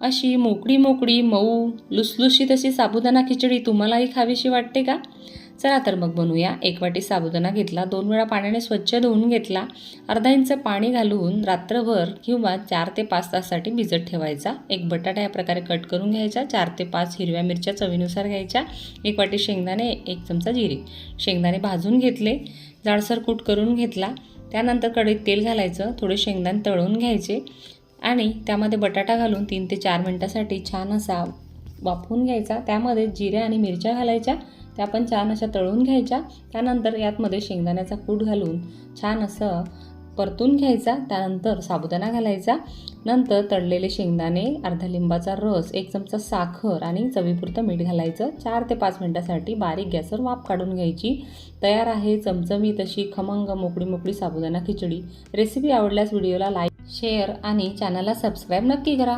अशी मोकळी मोकळी मऊ लुसलुशीत अशी साबुदाणा खिचडी तुम्हालाही खावीशी वाटते का? चला तर मग बनवूया एक वाटी साबुदाणा घेतला दोन वेळा पाण्याने स्वच्छ धुवून घेतला. अर्धा इंच पाणी घालून रात्रभर किंवा चार ते पाच तासासाठी भिजत ठेवायचा. एक बटाटा या प्रकारे कट करून घ्यायचा. चार ते पाच हिरव्या मिरच्या चवीनुसार घ्यायच्या. एक वाटी शेंगदाणे एक चमचा जिरे. शेंगदाणे भाजून घेतले जाडसर कूट करून घेतला. त्यानंतर कढईत तेल घालायचं. थोडे शेंगदाणे तळून घ्यायचे. आणि त्यामध्ये बटाटा घालून तीन ते चार मिनटासाठी छान असा वाफवून घ्यायचा. त्यामध्ये जिरे आणि मिरच्या घालायच्या. त्या पण छान अशा तळून घ्यायच्या. त्यानंतर यातमध्ये शेंगदाण्याचा कूट घालून छान असं परतून घ्यायचा त्यानंतर साबुदाणा घालायचा नंतर तळलेले शेंगदाणे अर्धा लिंबाचा रस एक चमचा साखर आणि चवीपुरतं मीठ घालायचं. चार ते पाच मिनटासाठी बारीक गॅसवर वाफ काढून घ्यायची. तयार आहे चमचमीत अशी खमंग मोकळी मोकळी साबुदाणा खिचडी. रेसिपी आवडल्यास व्हिडिओला लाईक शेअर आणि चॅनलला सबस्क्राईब नक्की करा.